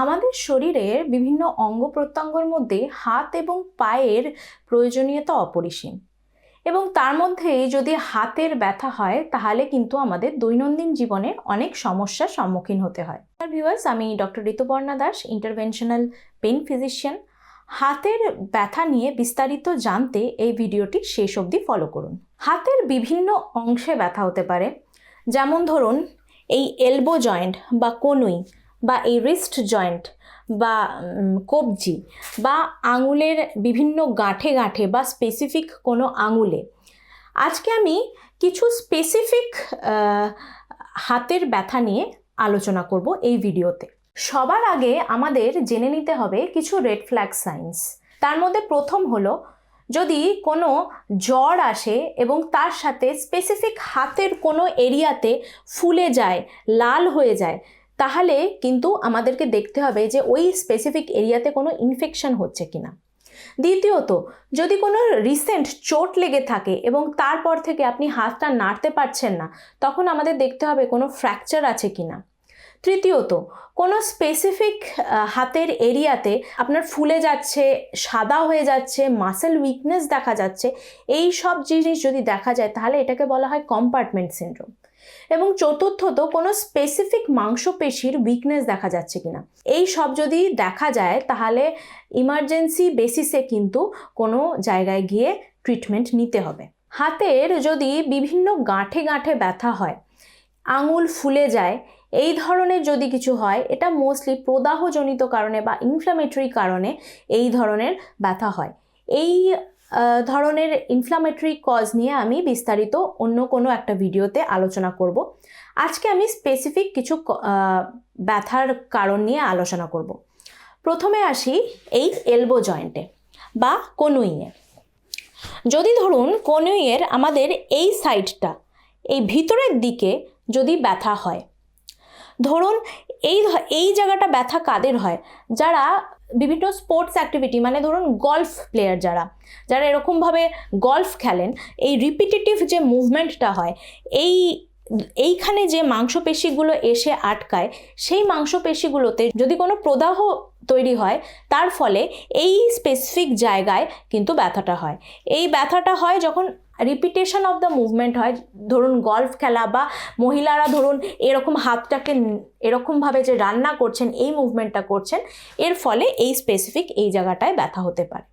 আমাদের শরীরের বিভিন্ন অঙ্গ প্রত্যঙ্গর মধ্যে হাত এবং পায়ের প্রয়োজনীয়তা অপরিসীম। এবং তার মধ্যে যদি হাতের ব্যথা হয়, তাহলে কিন্তু আমাদের দৈনন্দিন জীবনে অনেক সমস্যার সম্মুখীন হতে হয়। ভিউয়ার্স আমি doctor Rituparna Das interventional pain physician হাতের ব্যথা নিয়ে বিস্তারিত জানতে এই ভিডিওটি শেষ অবধি ফলো করুন। হাতের বিভিন্ন অংশে ব্যথা হতে পারে, যেমন ধরুন, এই এলবো জয়েন্ট বা কনুই বা এই রিস্ট জয়েন্ট বা কবজি বা আঙুলের বিভিন্ন গাঁঠে গাঁঠে বা স্পেসিফিক কোনো আঙুলে। আজকে আমি কিছু স্পেসিফিক হাতের ব্যথা নিয়ে আলোচনা করব এই ভিডিওতে। সবার আগে আমাদের জেনে নিতে হবে কিছু রেড ফ্ল্যাগ সাইন্স তার মধ্যে প্রথম হলো, যদি কোনো জ্বর আসে এবং তার সাথে স্পেসিফিক হাতের কোনো এরিয়াতে ফুলে যায়, লাল হয়ে যায় তাহলে কিন্তু আমাদেরকে দেখতে হবে যে ওই স্পেসিফিক এরিয়াতে কোনো ইনফেকশন হচ্ছে কি না দ্বিতীয়ত, যদি কোনো রিসেন্ট চোট লেগে থাকে এবং তারপর থেকে আপনি হাতটা নাড়তে পারছেন না, তখন আমাদের দেখতে হবে কোনো ফ্র্যাকচার আছে কি না তৃতীয়ত, কোনো স্পেসিফিক হাতের এরিয়াতে আপনার ফুলে যাচ্ছে, সাদা হয়ে যাচ্ছে মাসেল উইকনেস দেখা যাচ্ছে এই সব জিনিস যদি দেখা যায়, তাহলে এটাকে বলা হয় কম্পার্টমেন্ট সিনড্রোম এবং চতুর্থত কোনো স্পেসিফিক মাংসপেশির উইকনেস দেখা যাচ্ছে কিনা। এই সব যদি দেখা যায়, তাহলে ইমার্জেন্সি বেসিসে কিন্তু কোনো জায়গায় গিয়ে ট্রিটমেন্ট নিতে হবে। হাতের যদি বিভিন্ন গাঁঠে গাঁঠে ব্যথা হয়, আঙুল ফুলে যায়, এই ধরনের যদি কিছু হয়, এটা মোস্টলি প্রদাহজনিত কারণে বা ইনফ্লামেটরি কারণে এই ধরনের ব্যথা হয়। এই ধরনের ইনফ্লামেটরি কজ নিয়ে আমি বিস্তারিত অন্য কোনো একটা ভিডিওতে আলোচনা করব। আজকে আমি স্পেসিফিক কিছু ব্যথার কারণ নিয়ে আলোচনা করব। প্রথমে আসি এই এলবো জয়েন্টে বা কনুইয়ে। যদি ধরুন কনুইয়ের আমাদের এই সাইডটা এই ভিতরের দিকে যদি ব্যথা হয়, ধরুন এই এই জায়গাটা ব্যথা কাদের হয়? যারা বিভিন্ন স্পোর্টস অ্যাক্টিভিটি মানে ধরুন গলফ প্লেয়ার যারা যারা এরকমভাবে গলফ খেলেন, এই রিপিটেটিভ যে মুভমেন্টটা হয়, এই, এইখানে যে মাংসপেশিগুলো এসে আটকায়, সেই মাংসপেশিগুলোতে যদি কোনো প্রদাহ তৈরি হয়, তার ফলে এই স্পেসিফিক জায়গায় কিন্তু ব্যথাটা হয়। এই ব্যথাটা হয় যখন রিপিটেশন অফ দ্য মুভমেন্ট হয়। ধরুন গলফ খেলা বা মহিলারা ধরুন এরকম হাতটাকে এরকমভাবে যে রান্না করছেন, এই মুভমেন্টটা করছেন, এর ফলে এই স্পেসিফিক এই জায়গাটায় ব্যথা হতে পারে।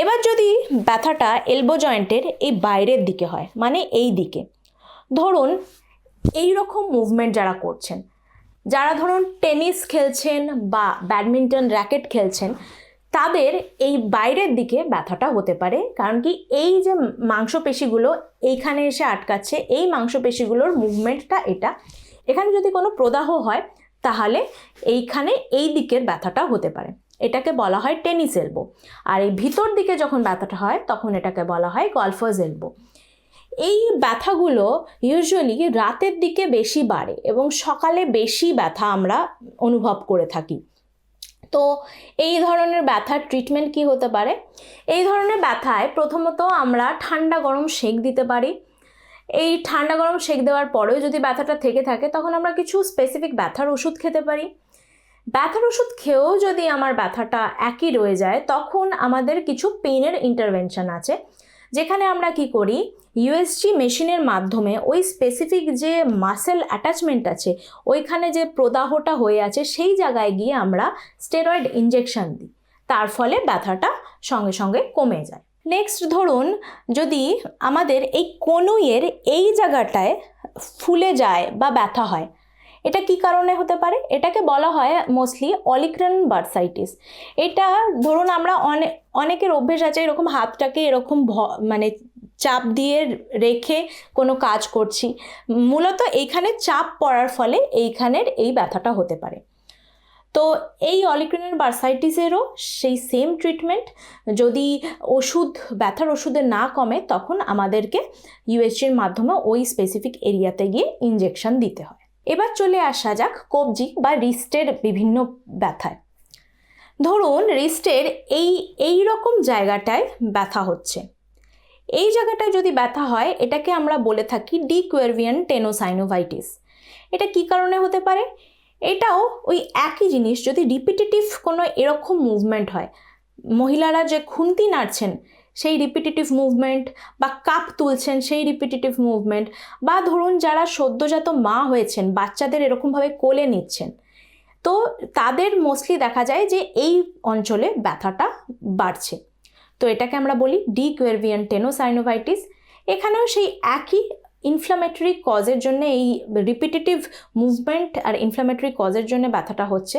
এবার যদি ব্যথাটা এলবো জয়েন্টের এই বাইরের দিকে হয় মানে এই দিকে, ধরুন এই রকম মুভমেন্ট যারা করছেন, যারা ধরুন টেনিস খেলছেন বা ব্যাডমিন্টন র্যাকেট খেলছেন তাদের এই বাইরের দিকে ব্যথাটা হতে পারে। কারণ কি এই যে মাংসপেশিগুলো এইখানে এসে আটকাচ্ছে, এই মাংসপেশিগুলোর মুভমেন্টটা এটা। এখানে যদি কোনো প্রদাহ হয়, তাহলে এইখানে এই দিকের ব্যথাটা হতে পারে। এটাকে বলা হয় টেনিস এলবো। আর এই ভিতর দিকে যখন ব্যথাটা হয়, তখন এটাকে বলা হয় গলফার্স এলবো। এই ব্যথাগুলো ইউজুয়ালি রাতের দিকে বেশি বাড়ে এবং সকালে বেশি ব্যথা আমরা অনুভব করে থাকি। তো এই ধরনের ব্যথার ট্রিটমেন্ট কি হতে পারে? এই ধরনের ব্যথায় প্রথমত আমরা ঠান্ডা গরম সেঁক দিতে পারি। এই ঠান্ডা গরম সেঁক দেওয়ার পরেও যদি ব্যথাটা থেকে থাকে, তখন আমরা কিছু স্পেসিফিক ব্যথার ওষুধ খেতে পারি। ব্যথার ওষুধ খেয়েও যদি আমার ব্যথাটা একই রয়ে যায়, তখন আমাদের কিছু পেনের ইন্টারভেনশন আছে। যেখানে আমরা কি করি? ইউএসজি মেশিনের মাধ্যমে ওই স্পেসিফিক যে মাসেল অ্যাটাচমেন্ট আছে, ওইখানে যে প্রদাহটা হয়ে আছে, সেই জায়গায় গিয়ে আমরা স্টেরয়েড ইঞ্জেকশন দিই। তার ফলে ব্যথাটা সঙ্গে সঙ্গে কমে যায়। নেক্সট ধরুন, যদি আমাদের এই কনুইয়ের এই জায়গাটায় ফুলে যায় বা ব্যথা হয় এটা কি কারণে হতে পারে? এটাকে বলা হয় মোস্টলি অলিক্রান বার্সাইটিস। এটা ধরুন আমরা অনেক অনেকের অভ্যেস আছে এরকম হাতটাকে এরকম ভ- মানে চাপ দিয়ে রেখে কোনো কাজ করছি। মূলত এইখানে চাপ পড়ার ফলে এইখানের এই ব্যথাটা হতে পারে। তো এই অলিক্রিনাল বার্সাইটিসেরও সেই সেম ট্রিটমেন্ট যদি ওষুধ, ব্যথার ওষুধে না কমে তখন আমাদেরকে ইউএসজির মাধ্যমে ওই স্পেসিফিক এরিয়াতে গিয়ে ইঞ্জেকশন দিতে হয়। এবার চলে আসা যাক কবজি বা রিস্টের বিভিন্ন ব্যথায়। ধরুন রিস্টের এই এই রকম জায়গাটায় ব্যথা হচ্ছে। এই জায়গাটায় যদি ব্যথা হয়, এটাকে আমরা বলে থাকি ডিকুয়ারভিয়ান টেনোসাইনোভাইটিস এটা কি কারণে হতে পারে? এটাও ওই একই জিনিস, যদি রিপিটেটিভ কোনো এরকম মুভমেন্ট হয়, মহিলারা যে খুন্তি নাড়ছেন সেই রিপিটেটিভ মুভমেন্ট বা কাপ তুলছেন সেই রিপিটেটিভ মুভমেন্ট বা ধরুন যারা সদ্যজাত মা হয়েছেন, বাচ্চাদের এরকমভাবে কোলে নিচ্ছেন, তো তাদের মোস্টলি দেখা যায় যে এই অঞ্চলে ব্যথাটা বাড়ছে। তো এটাকে আমরা বলি ডি কোয়ারভিয়ান টেনোসাইনোভাইটিস এখানেও সেই একই ইনফ্লামেটরি কজের জন্য এই রিপিটেটিভ মুভমেন্ট আর ইনফ্লামেটরি কজের জন্য ব্যথাটা হচ্ছে।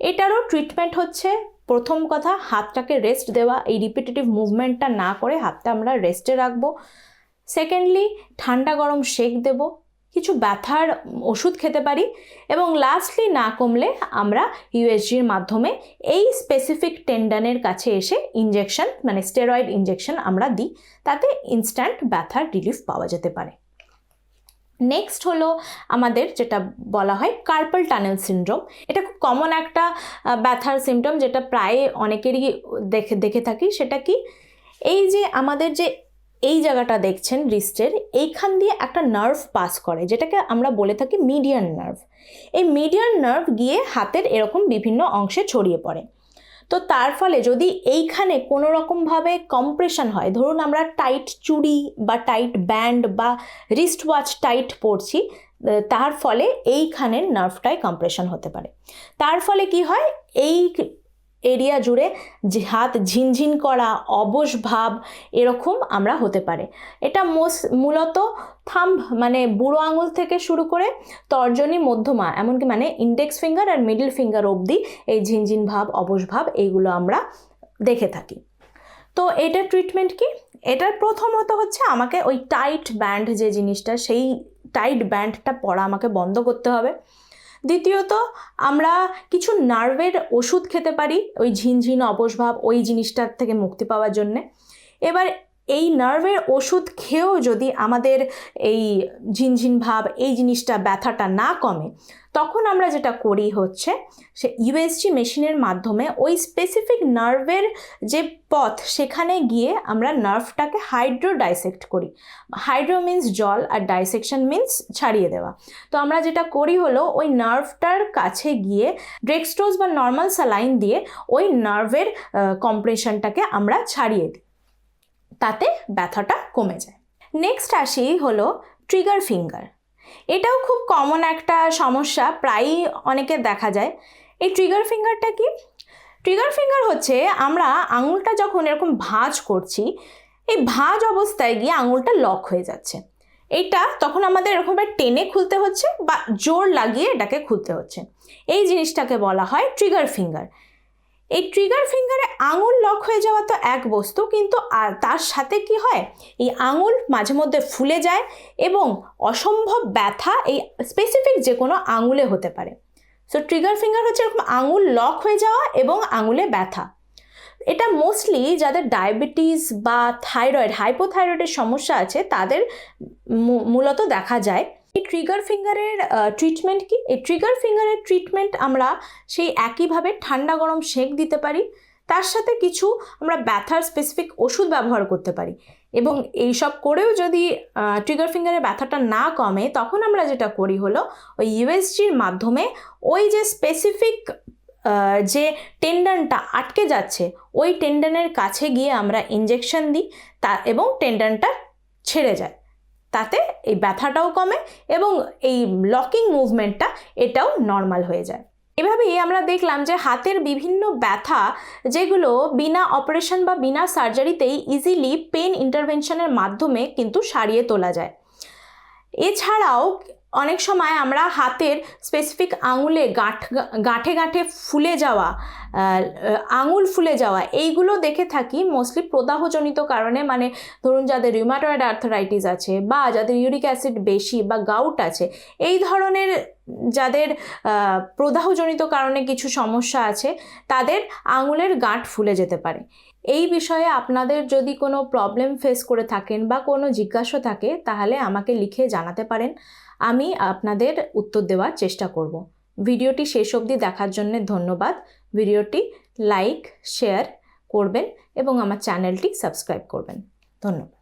এটারও ট্রিটমেন্ট হচ্ছে প্রথম কথা, হাতটাকে রেস্ট দেওয়া, এই রিপিটেটিভ মুভমেন্টটা না করে হাতটা আমরা রেস্টে রাখব। সেকেন্ডলি ঠান্ডা গরম শেক দেব। কিছু ব্যথার ওষুধ খেতে পারি। এবং লাস্টলি না কমলে আমরা ইউএসজির মাধ্যমে এই স্পেসিফিক টেন্ডানের কাছে এসে ইঞ্জেকশন মানে স্টেরয়েড ইঞ্জেকশন আমরা দিই। তাতে ইনস্ট্যান্ট ব্যথার রিলিফ পাওয়া যেতে পারে। নেক্সট হলো আমাদের যেটা বলা হয় কার্পল টানেল সিনড্রোম এটা খুব কমন একটা ব্যথার সিমটম যেটা প্রায় অনেকেরই দেখে দেখে থাকি, সেটা কি? এই যে আমাদের যে এই জায়গাটা দেখছেন রিস্টের এইখান দিয়ে একটা নার্ভ পাস করে, যেটাকে আমরা বলে থাকি মিডিয়ান নার্ভ এই মিডিয়ান নার্ভ গিয়ে হাতের এরকম বিভিন্ন অংশে ছড়িয়ে পড়ে। তো তার ফলে যদি এইখানে কোনো রকমভাবে কম্প্রেশন হয়, ধরুন আমরা টাইট চুড়ি বা টাইট ব্যান্ড বা রিস্ট ওয়াচ টাইট পরছি তার ফলে এইখানের নার্ভটায় কম্প্রেশন হতে পারে। তার ফলে কি হয়? এই এরিয়া জুড়ে হাত ঝিনঝিন করা, অবশ ভাব এরকম আমরা হতে পারে। এটা মোস, মূলত থাম্ব মানে বুড়ো আঙুল থেকে শুরু করে তর্জনী, মধ্যমা, এমনকি মানে ইন্ডেক্স ফিঙ্গার আর মিডল ফিঙ্গার অবধি এই ঝিনঝিন ভাব, অবশ ভাব এইগুলো আমরা দেখে থাকি। তো এটার ট্রিটমেন্ট কি? এটার প্রথমত হচ্ছে আমাকে ওই টাইট ব্যান্ড যে জিনিসটা, সেই টাইট ব্যান্ডটা পরা আমাকে বন্ধ করতে হবে। দ্বিতীয়ত, আমরা কিছু নার্ভের ওষুধ খেতে পারি, ওই ঝিনঝিন অপসভাব, ওই জিনিসটার থেকে মুক্তি পাওয়ার জন্যে। এবার এই নার্ভের ওষুধ খেয়েও যদি আমাদের এই ঝিনঝিন ভাব, এই জিনিসটা ব্যথাটা না কমে, তখন আমরা যেটা করি হচ্ছে সে ইউএসজি মেশিনের মাধ্যমে ওই স্পেসিফিক নার্ভের যে পথ, সেখানে গিয়ে আমরা নার্ভটাকে হাইড্রো ডাইসেক্ট করি। হাইড্রো মিন্স জল আর ডাইসেকশন মিন্স ছাড়িয়ে দেওয়া। তো আমরা যেটা করি হলো ওই নার্ভটার কাছে গিয়ে ড্রেক্সট্রোজ বা নর্মাল স্যালাইন দিয়ে ওই নার্ভের কম্প্রেশনটাকে আমরা ছাড়িয়ে দিই। তাতে ব্যথাটা কমে যায়। নেক্সট আসি হলো ট্রিগার ফিঙ্গার এটাও খুব কমন একটা সমস্যা, প্রায়ই অনেকের দেখা যায়। এই ট্রিগার ফিঙ্গারটা কি? ট্রিগার ফিঙ্গার হচ্ছে আমরা আঙুলটা যখন এরকম ভাঁজ করছি, এই ভাঁজ অবস্থায় গিয়ে আঙুলটা লক হয়ে যাচ্ছে। এইটা তখন আমাদের এরকমভাবে টেনে খুলতে হচ্ছে বা জোর লাগিয়ে এটাকে খুলতে হচ্ছে। এই জিনিসটাকে বলা হয় ট্রিগার ফিঙ্গার এই ট্রিগার ফিঙ্গারে আঙুল লক হয়ে যাওয়া তো এক বস্তু, কিন্তু আর তার সাথে কি হয়? এই আঙুল মাঝে মধ্যে ফুলে যায় এবং অসম্ভব ব্যথা এই স্পেসিফিক যে কোনো আঙুলে হতে পারে। সো ট্রিগার ফিঙ্গার হচ্ছে এরকম আঙুল লক হয়ে যাওয়া এবং আঙুলে ব্যথা। এটা মোস্টলি যাদের ডায়াবেটিস বা থাইরয়েড হাইপোথাইরয়েডের সমস্যা আছে, তাদের মূলত দেখা যায়। এই ট্রিগার ফিঙ্গারের ট্রিটমেন্ট কি? এই ট্রিগার ফিঙ্গারের ট্রিটমেন্ট আমরা সেই একইভাবে ঠান্ডা গরম সেঁক দিতে পারি। তার সাথে কিছু আমরা ব্যথার স্পেসিফিক ওষুধ ব্যবহার করতে পারি। এবং এইসব করেও যদি ট্রিগার ফিঙ্গারের ব্যথাটা না কমে, তখন আমরা যেটা করি হলো, ওই ইউএসজির মাধ্যমে ওই যে স্পেসিফিক যে টেন্ডনটা আটকে যাচ্ছে, ওই টেন্ডনের কাছে গিয়ে আমরা ইঞ্জেকশন দিই, তা, এবং টেন্ডনটা ছেড়ে যায়। তাতে এই ব্যথাটাও কমে এবং এই লকিং মুভমেন্টটা এটাও নর্মাল হয়ে যায়। এভাবেই আমরা দেখলাম যে হাতের বিভিন্ন ব্যথা যেগুলো বিনা অপারেশন বা বিনা সার্জারিতেই ইজিলি পেন ইন্টারভেনশনের মাধ্যমে কিন্তু সারিয়ে তোলা যায়। এছাড়াও অনেক সময় আমরা হাতের স্পেসিফিক আঙুলে গাঁঠ, গাঁঠে গাঁঠে ফুলে যাওয়া আঙুল ফুলে যাওয়া, এইগুলো দেখে থাকি মোস্টলি প্রদাহজনিত কারণে। মানে ধরুন যাদের রিউমাটয়েড আর্থারাইটিস আছে বা যাদের ইউরিক অ্যাসিড বেশি বা গাউট আছে, এই ধরনের যাদের প্রদাহজনিত কারণে কিছু সমস্যা আছে, তাদের আঙুলের গাঁট ফুলে যেতে পারে। এই বিষয়ে আপনাদের যদি কোনো প্রবলেম ফেস করে থাকেন বা কোনো জিজ্ঞাসা থাকে, তাহলে আমাকে লিখে জানাতে পারেন। আমি আপনাদের উত্তর দেওয়ার চেষ্টা করব। ভিডিওটি শেষ অবধি দেখার জন্য ধন্যবাদ। ভিডিওটি লাইক শেয়ার করবেন এবং আমার চ্যানেলটি সাবস্ক্রাইব করবেন। ধন্যবাদ।